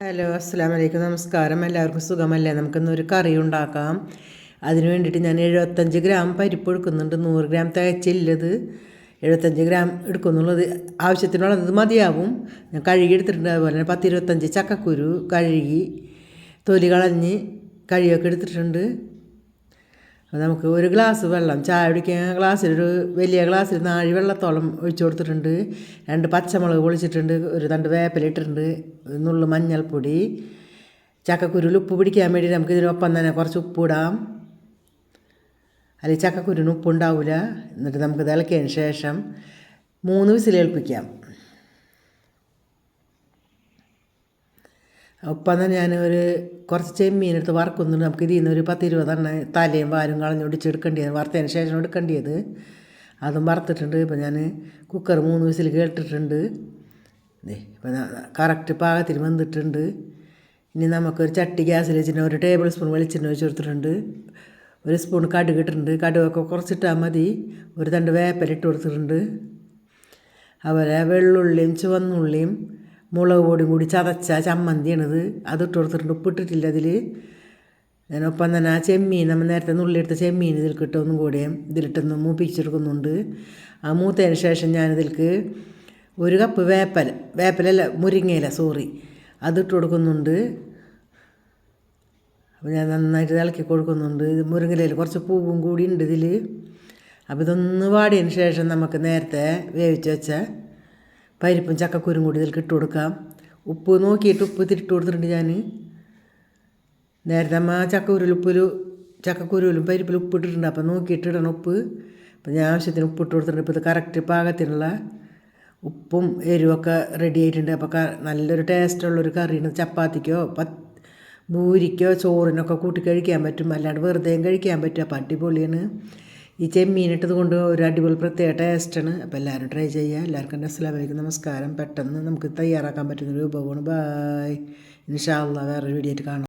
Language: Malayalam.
ഹലോ അസ്സാം വലൈക്കും നമസ്കാരം. എല്ലാവർക്കും സുഖമല്ലേ? നമുക്കിന്നൊരു കറി ഉണ്ടാക്കാം. അതിന് വേണ്ടിയിട്ട് ഞാൻ എഴുപത്തഞ്ച് ഗ്രാം പരിപ്പ് എടുക്കുന്നുണ്ട്. നൂറ് ഗ്രാം തികച്ചില്ലത്. എഴുപത്തഞ്ച് ഗ്രാം എടുക്കുന്നുള്ളത്. ആവശ്യത്തിനുള്ളത് മതിയാവും. ഞാൻ കഴുകി എടുത്തിട്ടുണ്ട്. അതുപോലെ തന്നെ പത്ത് ഇരുപത്തഞ്ച് ചക്കക്കുരു കഴുകി തൊലി കളഞ്ഞ് കഴുകിയൊക്കെ എടുത്തിട്ടുണ്ട്. അപ്പോൾ നമുക്ക് ഒരു ഗ്ലാസ് വെള്ളം ചായ കുടിക്കാൻ ഗ്ലാസ്സിലൊരു വലിയ ഗ്ലാസ്സിൽ നാഴി വെള്ളത്തോളം ഒഴിച്ചു കൊടുത്തിട്ടുണ്ട്. രണ്ട് പച്ചമുളക് പൊളിച്ചിട്ടുണ്ട് ഒരു രണ്ട് വേപ്പില ഇട്ടിട്ടുണ്ട് നുള്ളു മഞ്ഞൾപ്പൊടി ചക്കക്കുരുവിൽ ഉപ്പ് പിടിക്കാൻ വേണ്ടി നമുക്ക് ഇതിനൊപ്പം തന്നെ കുറച്ച് ഉപ്പ് ഇടാം. അല്ലെങ്കിൽ ചക്കക്കുരുവിന് ഉപ്പുണ്ടാവില്ല എന്നിട്ട് നമുക്ക് തിളക്കിയതിന് ശേഷം മൂന്ന് വിസിലേൽപ്പിക്കാം ഒപ്പം തന്നെ ഞാൻ ഒരു കുറച്ച് ചെമ്മീൻ എടുത്ത് വറക്കുന്നുണ്ട്. നമുക്ക് ഇതിൽ നിന്ന് ഒരു പത്ത് ഇരുപതെണ്ണ തലയും വാലും കളഞ്ഞ് ഒടിച്ചെടുക്കേണ്ടിയത് വറുത്തതിന് ശേഷം എടുക്കേണ്ടത് അതും വറുത്തിട്ടുണ്ട്. ഇപ്പം ഞാൻ കുക്കർ മൂന്ന് വിസിൽ കേട്ടിട്ടുണ്ട്. ഇപ്പം കറക്റ്റ് പാകത്തിൽ വന്നിട്ടുണ്ട് ഇനി നമുക്കൊരു ചട്ടി ഗ്യാസിൽ വെച്ചിട്ട് ഒരു ടേബിൾ സ്പൂൺ വെളിച്ചെണ്ണ ഒഴിച്ച് കൊടുത്തിട്ടുണ്ട്. ഒരു സ്പൂൺ കടുക് ഇട്ടിട്ടുണ്ട്. കടുകൊക്കെ കുറച്ചിട്ടാൽ മതി. ഒരു തണ്ട് വേപ്പലിട്ട് കൊടുത്തിട്ടുണ്ട്. അതുപോലെ വെള്ളുള്ളിയും ചുവന്നുള്ളിയും മുളക് പൊടിയും കൂടി ചതച്ച ചമ്മന്തിയാണിത്. അത് ഇട്ട് കൊടുത്തിട്ടുണ്ട് ഉപ്പിട്ടിട്ടില്ല അതിൽ അതിനൊപ്പം തന്നെ ആ ചെമ്മീൻ നമ്മൾ നേരത്തെ നുള്ളിയെടുത്ത ചെമ്മീൻ ഇതിൽ കിട്ടുമെന്നും കൂടെ. ഇതിലിട്ടൊന്ന് മൂപ്പിച്ചെടുക്കുന്നുണ്ട്. ആ മൂത്തതിന് ശേഷം ഞാനിതിൽക്ക് ഒരു കപ്പ് വേപ്പല വേപ്പലല്ല മുരിങ്ങയില സോറി അതിട്ട് കൊടുക്കുന്നുണ്ട്. അപ്പോൾ ഞാൻ നന്നായിട്ട് ഇളക്കി കൊടുക്കുന്നുണ്ട്. ഇത് മുരിങ്ങയിലയിൽ കുറച്ച് പൂവും കൂടി ഉണ്ട് ഇതിൽ അപ്പോൾ ഇതൊന്ന് വാടിയതിന് ശേഷം നമുക്ക് നേരത്തെ വേവിച്ച് വെച്ച പരിപ്പും ചക്കക്കുരും കൂടി ഇതിൽ ഇട്ട് കൊടുക്കാം. ഉപ്പ് നോക്കിയിട്ട് ഉപ്പ് തിരിട്ട് കൊടുത്തിട്ടുണ്ട് ഞാൻ നേരത്തെ അമ്മ ചക്കക്കുരുവിൽ ഉപ്പിൽ ചക്കക്കുരുവിലും പരിപ്പിൽ ഉപ്പ് ഇട്ടിട്ടുണ്ട്. അപ്പം നോക്കിയിട്ട് ഇടണം ഉപ്പ്. അപ്പം ഞാൻ ആവശ്യത്തിന് ഉപ്പ് ഇട്ട് കൊടുത്തിട്ടുണ്ട്. ഇപ്പോൾ ഇത് കറക്റ്റ് പാകത്തിനുള്ള ഉപ്പും എരിവൊക്കെ റെഡി ആയിട്ടുണ്ട്. അപ്പോൾ നല്ലൊരു ടേസ്റ്റുള്ളൊരു കറിയാണ്. ചപ്പാത്തിക്കോ പത്ത് ഭൂരിക്കോ ചോറിനൊക്കെ കൂട്ടി കഴിക്കാൻ പറ്റും. അല്ലാണ്ട് വെറുതെയും കഴിക്കാൻ പറ്റും. അപ്പം അടിപൊളിയാണ്. ഈ ചെമ്മീനിട്ടത് കൊണ്ട് ഒരു അടിപൊളി പ്രത്യേക ടേസ്റ്റാണ് അപ്പോൾ എല്ലാവരും ട്രൈ ചെയ്യുക. എല്ലാവർക്കും എന്റെ അസ്സലാമലൈക്കും. നമസ്കാരം. പെട്ടെന്ന് നമുക്ക് തയ്യാറാക്കാൻ പറ്റുന്ന ഒരു വിഭവമാണ്. ബായ് ഇൻഷാ അള്ളാഹ് വേറൊരു വീഡിയോ ആയിട്ട് കാണാം.